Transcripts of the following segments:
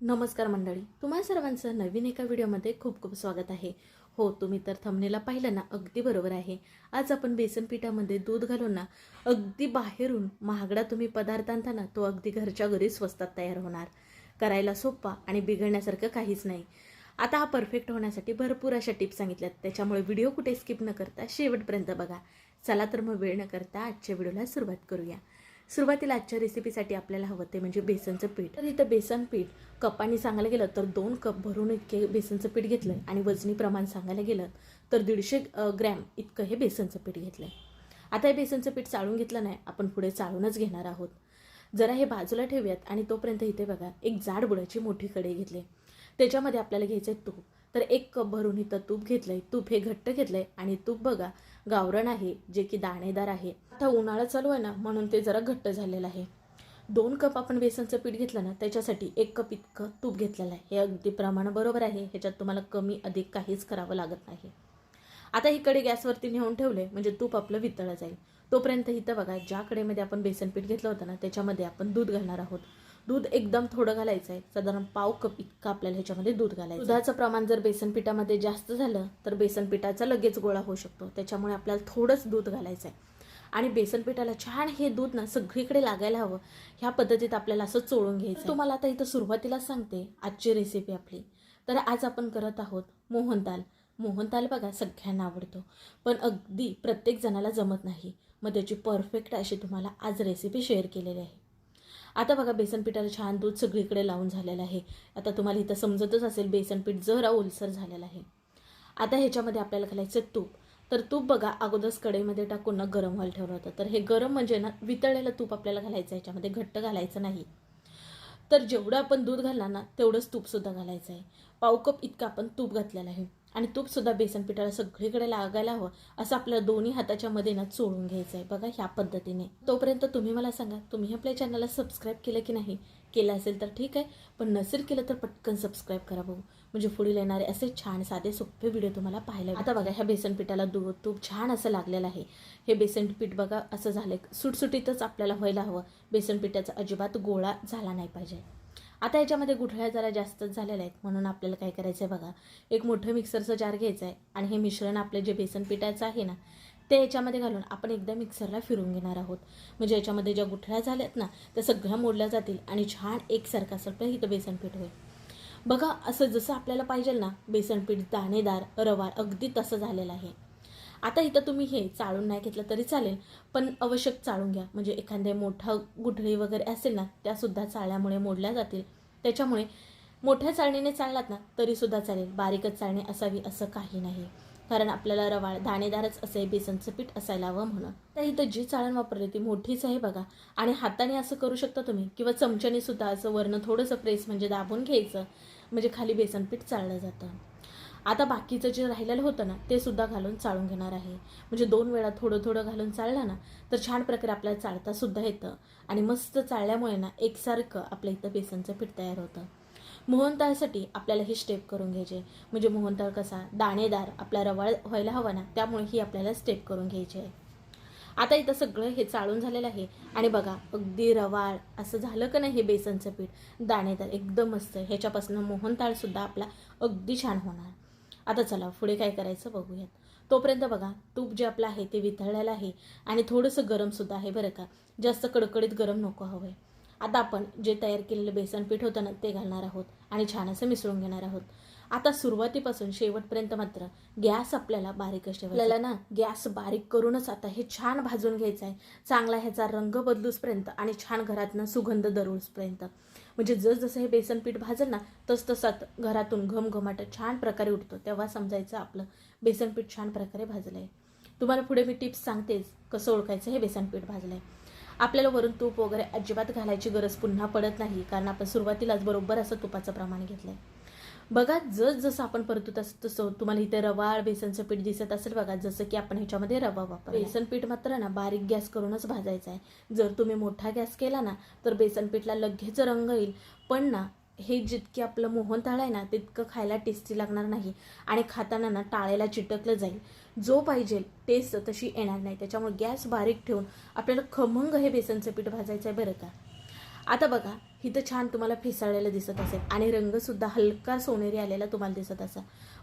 नमस्कार मंडळी तुम्हा सर्वांचं नवीन एका व्हिडिओमध्ये खूप खूप स्वागत आहे. हो तुम्ही तर थमनेला पाहिलं ना अगदी बरोबर आहे. आज आपण बेसन पिठामध्ये दूध घालून ना अगदी बाहेरून महागडा तुम्ही पदार्थ आणता ना तो अगदी घरच्या घरी स्वस्तात तयार होणार. करायला सोपा आणि बिघडण्यासारखं काहीच नाही. आता हा परफेक्ट होण्यासाठी भरपूर अशा टिप्स सांगितल्यात. त्याच्यामुळे व्हिडिओ कुठे स्किप न करता शेवटपर्यंत बघा. चला तर मग वेळ न करता आजच्या व्हिडिओला सुरुवात करूया. सुरुवातीला आजच्या रेसिपीसाठी आपल्याला हवं ते म्हणजे बेसनचं पीठ. तर इथं बेसन पीठ कपाने सांगायला गेलं तर दोन कप भरून इतके बेसनचं पीठ घेतलं आणि वजनी प्रमाण सांगायला गेलं तर दीडशे ग्रॅम इतकं हे बेसनचं पीठ घेतलं आता हे बेसनचं पीठ चाळून घेतलं नाही आपण पुढे चाळूनच घेणार आहोत. जरा हे बाजूला ठेवूयात आणि तोपर्यंत इथे बघा एक जाड बुडाची मोठी कढई घेतली. त्याच्यामध्ये आपल्याला घ्यायचं आहे तूप. तर एक कप भरून इथं तूप घेतलं आहे तूप हे घट्ट घेतलं आहे आणि तूप बघा गावरण आहे जे की दाणेदार आहे. आता उन्हाळा चालू आहे ना म्हणून ते जरा घट्ट झालेलं आहे. दोन कप आपण बेसनचं पीठ घेतलं ना त्याच्यासाठी एक कप इतकं तूप घेतलेलं आहे. हे अगदी प्रमाण बरोबर आहे ह्याच्यात तुम्हाला कमी अधिक काहीच करावं लागत नाही. आता इकडे गॅसवरती नेऊन ठेवले म्हणजे तूप आपलं वितळलं जाईल. तोपर्यंत इथं बघा ज्या कडेमध्ये आपण बेसन पीठ घेतलं होतं ना त्याच्यामध्ये आपण दूध घालणार आहोत. दूध एकदम थोडं घालायचं आहे. साधारण पाव कप इतकं आपल्याला ह्याच्यामध्ये दूध घालायचं दुधाचं प्रमाण जर बेसन पिठामध्ये जास्त झालं तर बेसन पिठाचा लगेच गोळा होऊ शकतो. त्याच्यामुळे आपल्याला थोडंच दूध घालायचं आहे. आणि बेसन पिठाला छान हे दूध ना सगळीकडे लागायला हवं. ह्या पद्धतीत आपल्याला असं चोळून घ्यायचं तुम्हाला आता इथं सुरुवातीला सांगते आजची रेसिपी आपली. तर आज आपण करत आहोत मोहनताल मोहनताल बघा सगळ्यांना आवडतो. पण अगदी प्रत्येक जणाला जमत नाही. मग त्याची परफेक्ट अशी तुम्हाला आज रेसिपी शेअर केलेली आहे. आता बघा बेसन पिठाला छान दूध सगळीकडे लावून झालेलं आहे. आता तुम्हाला इथं समजतच असेल बेसन पीठ जरा ओलसर झालेलं आहे. आता ह्याच्यामध्ये आपल्याला घालायचं तूप. तर तूप बघा अगोदरच कढईमध्ये टाकून ना गरम व्हायला ठेवलं होतं. तर हे गरम म्हणजे ना वितळलेलं तूप आपल्याला घालायचं आहे ह्याच्यामध्ये घट्ट घालायचं नाही. तर जेवढं आपण दूध घालणार ना तेवढंच तूपसुद्धा घालायचं आहे. पाव कप इतकं आपण तूप घातलेलं आहे. आणि तूपसुद्धा बेसन पिठाला सगळीकडे लागायला हवं असं आपल्या दोन्ही हाताच्या मध्ये ना चोळून घ्यायचं आहे. बघा ह्या पद्धतीने. तोपर्यंत तुम्ही मला सांगा तुम्ही आपल्या चॅनलला सबस्क्राईब केलं की नाही? केलं असेल तर ठीक आहे. पण नसेल केलं तर पटकन सबस्क्राईब करा बघू. म्हणजे पुढील येणारे असे छान साधे सोपे व्हिडिओ तुम्हाला पाहायला आता बघा ह्या बेसन पिठाला दूध तूप छान असं लागलेलं आहे. हे बेसन पीठ बघा असं झालं सुटसुटीतच आपल्याला व्हायला हवं. बेसन पिठाचा अजिबात गोळा झाला नाही पाहिजे. आता याच्यामध्ये गुठळ्या जरा जास्तच झालेल्या आहेत. म्हणून आपल्याला काय करायचं आहे बघा एक मोठं मिक्सरचं जार घ्यायचं आहे. आणि हे मिश्रण आपलं जे बेसन पिठाचं आहे ना ते याच्यामध्ये घालून आपण एकदा मिक्सरला फिरून घेणार आहोत. म्हणजे याच्यामध्ये ज्या गुठळ्या झाल्यात ना त्या सगळ्या मोडल्या जातील आणि छान एकसारखं असं आपलं इथं बेसन पीठ होईल. बघा असं जसं आपल्याला पाहिजे ना बेसनपीठ दाणेदार रवार अगदी तसं झालेलं आहे. आता इथं तुम्ही हे चाळून नाही घेतलं तरी चालेल पण आवश्यक चाळून घ्या. म्हणजे एखादे मोठा गुठळी वगैरे असेल ना त्यासुद्धा चाळल्यामुळे मोडल्या जातील. त्याच्यामुळे मोठ्या चाळणीने चाळलात ना तरीसुद्धा चालेल. बारीकच चाळणी असावी असं काही नाही. कारण आपल्याला रवाळ दाणेदारच असे बेसनचं पीठ असायला हवं म्हणून. तर इथं जी चाळण वापरली ती मोठीच आहे बघा. आणि हाताने असं करू शकता तुम्ही. किंवा चमच्याने सुद्धा असं वरनं थोडंसं प्रेस म्हणजे दाबून घ्यायचं. म्हणजे खाली बेसन पीठ चाळलं जातं. आता बाकीचं जे राहिलेलं होतं ना ते सुद्धा घालून चाळून घेणार आहे. म्हणजे दोन वेळा थोडं थोडं घालून चाळलं ना तर छान प्रकारे आपल्याला चाळता सुद्धा येतं. आणि मस्त चाळल्यामुळे ना एकसारखं आपल्या इथं बेसनचं पीठ तयार होतं. मोहनताळसाठी आपल्याला ही स्टेप करून घ्यायची. म्हणजे मोहनताळ कसा दाणेदार आपला रवाळ व्हायला हवा ना त्यामुळे ही आपल्याला स्टेप करून घ्यायची. आहे आता इथं सगळं हे चाळून झालेलं आहे. आणि बघा अगदी रवाळ असं झालं का नाही हे बेसनचं पीठ? दाणेदार एकदम मस्त ह्याच्यापासून मोहनताळसुद्धा आपला अगदी छान होणार. आता चला पुढे काय करायचं बघूयात. तोपर्यंत बघा तूप जे आपलं आहे ते वितळलेलं आहे. आणि थोडंसं गरमसुद्धा आहे बरं का. जास्त कडकडीत गरम नको हवं आता आपण जे तयार केलेलं बेसन पीठ होतं ना ते घालणार आहोत. आणि छान असं मिसळून घेणार आहोत. आता सुरुवातीपासून शेवटपर्यंत मात्र गॅस आपल्याला बारीकच ठेवायचा. आपल्याला ना गॅस बारीक करूनच आता हे छान भाजून घ्यायचं आहे चांगला ह्याचा रंग बदलूसपर्यंत आणि छान घरातनं सुगंध दरवूसपर्यंत. म्हणजे जसजसं हे बेसन पीठ भाजल ना तसतसात घरातून घमघमाट छान प्रकारे उठतो. तेव्हा समजायचं आपलं बेसन पीठ छान प्रकारे भाजलं आहे तुम्हाला पुढे मी टिप्स सांगतेच कसं ओळखायचं हे बेसन पीठ भाजलं आहे आपल्याला वरून तूप वगैरे अजिबात घालायची गरज पुन्हा पडत नाही कारण आपण सुरुवातीलाच बरोबर असं तुपाचं प्रमाण घेतलं आहे बघा जस जसं आपण परतू तसं तसं तुम्हाला इथे रवाळ बेसनचं पीठ दिसत असेल बघा जसं की आपण ह्याच्यामध्ये रवा वापर बेसन पीठ मात्र ना बारीक गॅस करूनच भाजायचं आहे. जर तुम्ही मोठा गॅस केला ना तर बेसन पीठला लगेच रंग येईल. पण ना हे जितके आपलं मोहनताळ आहे ना तितकं खायला टेस्टी लागणार नाही. आणि खाताना ना टाळ्याला चिटकलं जाईल. जो पाहिजे टेस्ट तशी येणार नाही. त्याच्यामुळे गॅस बारीक ठेवून आपल्याला खमंग हे बेसनचं पीठ भाजायचं आहे बरं का? आता बघा इथं छान तुम्हाला फेसाळलेलं दिसत असेल. आणि रंगसुद्धा हलका सोनेरी आलेला तुम्हाला दिसत असेल.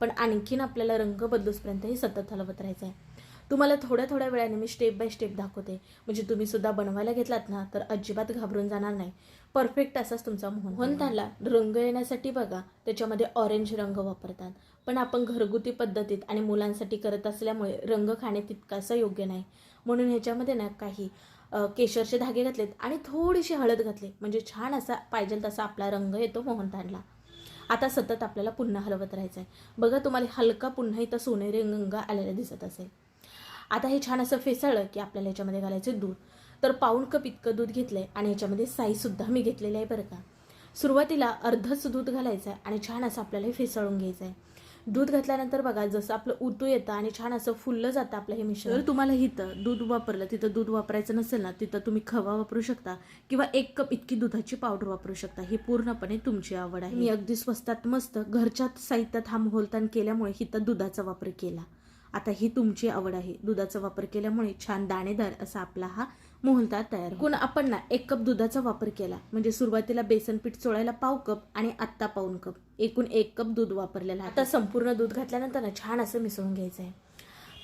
पण आणखीन आपल्याला रंग बदलूसपर्यंत हे सतत हलवत राहायचं आहे तुम्हाला थोड्या थोड्या वेळाने मी स्टेप बाय स्टेप दाखवते. म्हणजे तुम्ही सुद्धा बनवायला घेतलात ना तर अजिबात घाबरून जाणार नाही. परफेक्ट असाच तुमचा मोहन. मोहन ताला रंग येण्यासाठी बघा त्याच्यामध्ये ऑरेंज रंग वापरतात. पण आपण घरगुती पद्धतीत आणि मुलांसाठी करत असल्यामुळे रंग खाणे तितकासा योग्य नाही. म्हणून ह्याच्यामध्ये ना काही केशरचे धागे घातलेत आणि थोडीशी हळद घातली. म्हणजे छान असा पाहिजे तसा आपला रंग येतो मोहनतांडला आता सतत आपल्याला पुन्हा हलवत राहायचं आहे बघा तुम्हाला हलका पुन्हा इथं सोनेरी रंग आलेला दिसत असेल. आता हे छान असं फेसाळलं की आपल्याला याच्यामध्ये घालायचं दूध. तर पाऊण कप इतकं दूध घेतलं आहे आणि याच्यामध्ये साईसुद्धा मी घेतलेली आहे बरं का. सुरुवातीला अर्धच दूध घालायचं आहे आणि छान असं आपल्याला हे फेसाळून घ्यायचं आहे दूध घातल्यानंतर बघा जसं आपलं उतू येतं आणि छान असं फुललं जातं आपलं हे मिश्रण. जर तुम्हाला इथं दूध वापरलं तिथं दूध वापरायचं नसेल ना तिथं तुम्ही खवा वापरू शकता किंवा एक कप इतकी दुधाची पावडर वापरू शकता. ही पूर्णपणे तुमची आवड आहे. मी अगदी स्वस्तात मस्त घरच्या साहित्यात हा मोहलतान केल्यामुळे इथं दुधाचा वापर केला. आता ही तुमची आवड आहे. दुधाचा वापर केल्यामुळे छान दाणेदार असा आपला हा मोहलता तयार कोण आपण ना एक कप दुधाचा वापर केला. म्हणजे सुरुवातीला बेसन पीठ चोळायला पाव कप आणि आत्ता पाऊन कप. एकूण एक कप दूध वापरलेला आता संपूर्ण दूध घातल्यानंतर ना छान असं मिसळून घ्यायचं आहे.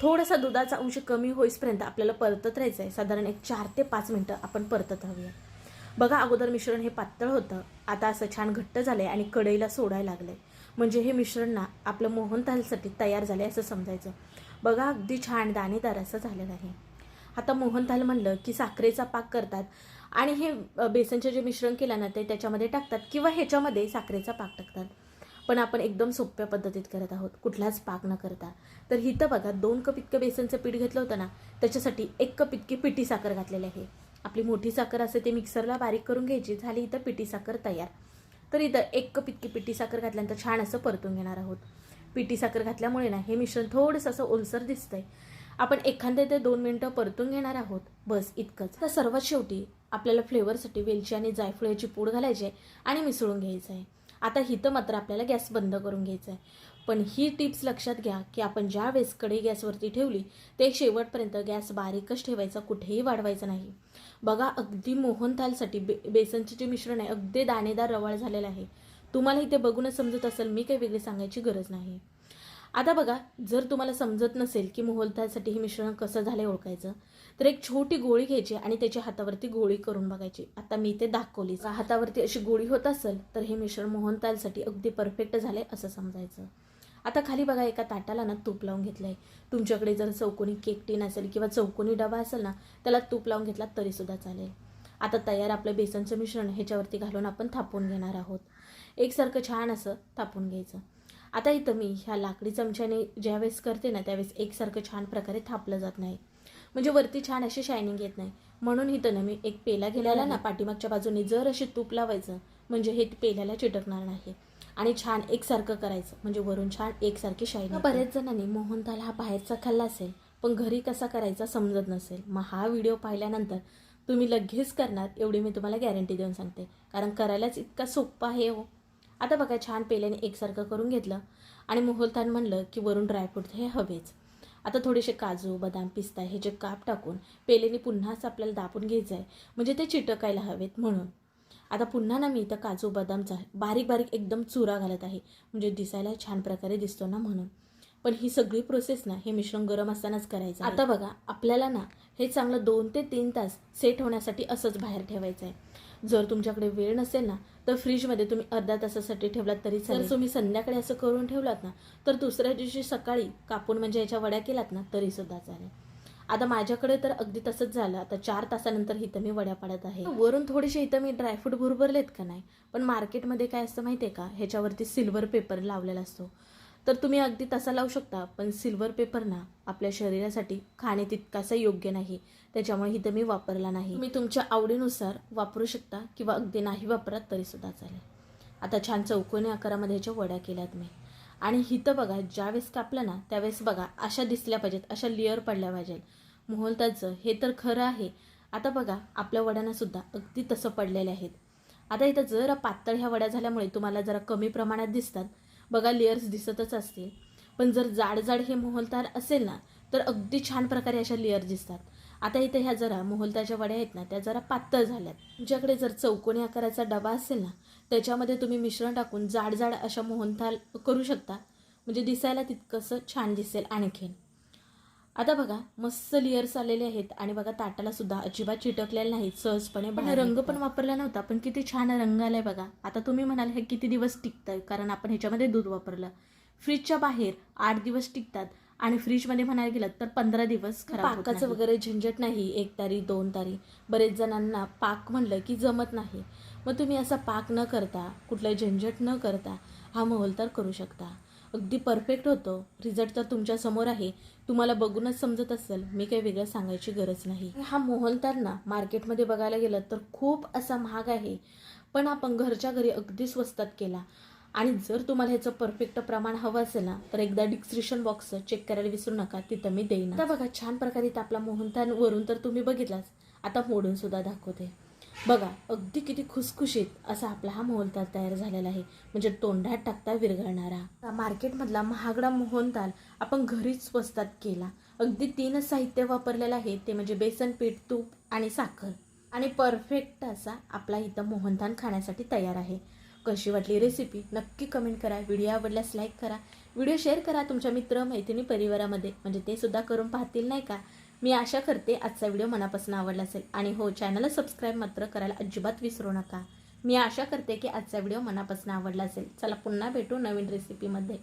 थोडासा दुधाचा अंश कमी होईपर्यंत आपल्याला परतत राहायचं आहे. साधारण एक चार ते पाच मिनटं आपण परतत हवूया बघा अगोदर मिश्रण हे पातळ होतं. आता असं छान घट्ट झालंय आणि कढईला सोडायला लागलंय. म्हणजे हे मिश्रण ना आपलं मोहनतालसाठी तयार झाले असं समजायचं. बघा अगदी छान दाणेदार असं झालेलं आहे. आता मोहनथाल म्हणलं की साखरेचा पाक करतात आणि हे बेसनचे जे मिश्रण केलं ना ते त्याच्यामध्ये टाकतात किंवा ह्याच्यामध्ये साखरेचा पाक टाकतात. पण आपण एकदम सोप्या पद्धतीत करत आहोत कुठलाच पाक न करता. तर इथं बघा दोन कप इतकं बेसनचं पीठ घेतलं होतं ना त्याच्यासाठी एक कप इतकी पिठी साखर घातलेली आहे. आपली मोठी साखर असते ते मिक्सरला बारीक करून घ्यायची झाली इथं पिठी साखर तयार. तर इथं एक कप इतकी पिठी साखर घातल्यानंतर छान असं परतून घेणार आहोत. पिठी साखर घातल्यामुळे ना हे मिश्रण थोडंसं असं ओलसर दिसतंय. आपण एखाद्या ते दोन मिनटं परतून घेणार आहोत. बस इतकंच. तर सर्वात शेवटी आपल्याला फ्लेवरसाठी वेलची आणि जायफळ याची पूड घालायची आहे आणि मिसळून घ्यायचं आहे. आता हिथं मात्र आपल्याला गॅस बंद करून घ्यायचा आहे. पण ही टिप्स लक्षात घ्या की आपण ज्या वेळेस कढई गॅसवरती ठेवली ते शेवटपर्यंत गॅस बारीकच ठेवायचा कुठेही वाढवायचा नाही. बघा अगदी मोहनथालसाठी बे बेसनचे जे मिश्रण आहे अगदी दाणेदार रवाळ झालेलं आहे. तुम्हाला इथे बघूनच समजत असेल मी काही वेगळी सांगायची गरज नाही. आता बघा जर तुम्हाला समजत नसेल की मोहलतासाठी हे मिश्रण कसं झालं ओळखायचं तर एक छोटी गोळी घ्यायची आणि त्याच्या हातावरती गोळी करून बघायची. आता मी ते दाखवली. हातावरती अशी गोळी होत असेल तर हे मिश्रण मोहनतालसाठी अगदी परफेक्ट झाले असं समजायचं. आता खाली बघा एका ताटाला ना तूप लावून घेतलंय. तुमच्याकडे जर चौकोनी केक टीन असेल किंवा चौकोनी डबा असेल ना त्याला तूप लावून घेतला तरी सुद्धा चालेल. आता तयार आपलं बेसनचं मिश्रण ह्याच्यावरती घालून आपण थापून घेणार आहोत. एकसारखं छान असं थापून घ्यायचं. आता इथं मी ह्या लाकडी चमच्याने ज्यावेळेस करते ना त्यावेळेस एकसारखं छान प्रकारे थापलं जात नाही. म्हणजे वरती छान अशी शायनिंग येत नाही. म्हणून इथं ना मी एक पेला गेलेला ना पाठीमागच्या बाजूने जर अशी तूप लावायचं म्हणजे हे पेल्याला चिटकणार नाही. आणि छान एकसारखं करायचं म्हणजे वरून छान एकसारखी शायनिंग बऱ्याच जणांनी मोहनताल हा बाहेरचा खाल्ला असेल पण घरी कसा करायचा समजत नसेल. मग हा व्हिडिओ पाहिल्यानंतर तुम्ही लगेच करणार एवढी मी तुम्हाला गॅरंटी देऊन सांगते. कारण करायलाच इतका सोप्पा आहे हो. आता बघा छान पेल्याने एकसारखं करून घेतलं आणि मोहलतान म्हणलं की वरून ड्रायफ्रूट हे हवेच. आता थोडेसे काजू बदाम पिस्ता हे जे काप टाकून पेलेने पुन्हाच आपल्याला दाबून घ्यायचं आहे म्हणजे ते चिटकायला हवेत म्हणून. आता पुन्हा ना मी इथं काजू बदामचा बारीक बारीक एकदम चुरा घालत आहे म्हणजे दिसायला छान प्रकारे दिसतो ना म्हणून. पण ही सगळी प्रोसेस ना हे मिश्रण गरम असतानाच करायचं आता बघा आपल्याला ना हे चांगलं दोन ते तीन तास सेट होण्यासाठी असंच बाहेर ठेवायचं आहे. जर तुमच्याकडे वेळ नसेल ना तर फ्रीजमध्ये तुम्ही अर्ध्या तासासाठी ठेवलात तरी चालेल. जर तुम्ही संध्याकाळी असं करून ठेवलात ना तर दुसऱ्या दिवशी सकाळी कापून म्हणजे याच्या वड्या केलात ना तरी सुद्धा चालेल. आता माझ्याकडे तर अगदी तसंच झालं. आता चार तासानंतर इथं मी वड्या पाडत आहे. वरून थोडेसे इथं मी ड्रायफ्रूट भुरभरलेत का नाही? पण मार्केटमध्ये काय असतं माहिती आहे का? ह्याच्यावरती सिल्वर पेपर लावलेला असतो. तर तुम्ही अगदी तसा लावू शकता पण सिल्वर पेपर ना आपल्या शरीरासाठी खाणे तितकासा योग्य नाही. त्याच्यामुळे इथं मी वापरला नाही. मी तुमच्या आवडीनुसार वापरू शकता किंवा अगदी नाही वापरात तरीसुद्धा चालेल. आता छान चौकोनी आकारामध्ये ह्याच्या वड्या केल्यात मी. आणि हिथं बघा ज्यावेळेस कापलं ना त्यावेळेस बघा अशा दिसल्या पाहिजेत अशा लेअर पडल्या पाहिजेत. मोहलताचं हे तर खरं आहे. आता बघा आपल्या वड्यांनासुद्धा अगदी तसं पडलेले आहेत. आता इथं जरा पातळ ह्या वड्या झाल्यामुळे तुम्हाला जरा कमी प्रमाणात दिसतात. बघा लेअर्स दिसतच असतील. पण जर जाड जाड हे मोहलतार असेल ना तर अगदी छान प्रकारे अशा लेअर दिसतात. आता इथे ह्या जरा मोहलताच्या वड्या आहेत ना त्या जरा पातळ झाल्यात. तुमच्याकडे जर चौकोनी आकाराचा डबा असेल ना त्याच्यामध्ये तुम्ही मिश्रण टाकून जाड जाड अशा मोहनथाल करू शकता. म्हणजे दिसायला तितकंसं छान दिसेल आणखीन. आता बघा मस्त लेयर्स आलेले आहेत आणि बघा ताटाला सुद्धा अजिबात चिटकलेले नाहीत सहजपणे पण रंग पण वापरला नव्हता पण किती छान रंग आलाय बघा. आता तुम्ही म्हणाल हे किती दिवस टिकतंय? कारण आपण ह्याच्यामध्ये दूध वापरलं. फ्रीजच्या बाहेर आठ दिवस टिकतात आणि फ्रीजमध्ये म्हणायला गेलं तर पंधरा दिवस खराब पाकाचं वगैरे झंझट नाही एक तारी दोन तारी. बरेच जणांना पाक म्हणलं की जमत नाही. मग तुम्ही असा पाक न करता कुठलं झंझट न करता हा मोहलतार करू शकता. अगदी परफेक्ट होतो. रिझल्ट तर तुमच्यासमोर आहे. तुम्हाला बघूनच समजत असेल. मी काही वेगळं सांगायची गरज नाही. हा मोहलतार ना मार्केटमध्ये बघायला गेलं तर खूप असा महाग आहे. पण आपण घरच्या घरी अगदी स्वस्तात केला. आणि जर तुम्हाला ह्याचं परफेक्ट प्रमाण हवं असेल ना तर एकदा डिस्क्रिप्शन बॉक्स चेक करायला विसरू नका. तिथं मी देईन. आता बघा छान प्रकारे इथं आपला मोहनतान वरून तर तुम्ही बघितलाच. आता मोडून सुद्धा दाखवते. बघा अगदी किती खुसखुशीत असा आपला हा मोहनताल तयार झालेला आहे. म्हणजे तोंडात टाकता विरघळणारा. मार्केटमधला महागडा मोहनताल आपण घरीच स्वस्तात केला. अगदी तीनच साहित्य वापरलेलं आहे. ते म्हणजे बेसन पीठ तूप आणि साखर. आणि परफेक्ट असा आपला इथं मोहनताल खाण्यासाठी तयार आहे. कशी वाटली रेसिपी नक्की कमेंट करा. व्हिडिओ आवडल्यास लाईक करा. व्हिडिओ शेअर करा तुमच्या मित्र मैत्रिणी परिवारामध्ये. म्हणजे ते सुद्धा करून पाहतील नाही का? मी आशा करते आजचा व्हिडिओ मनापासून आवडला असेल. आणि हो चॅनलला सबस्क्राईब मात्र करायला अजिबात विसरू नका. मी आशा करते की आजचा व्हिडिओ मनापासून आवडला असेल. चला पुन्हा भेटू नवीन रेसिपीमध्ये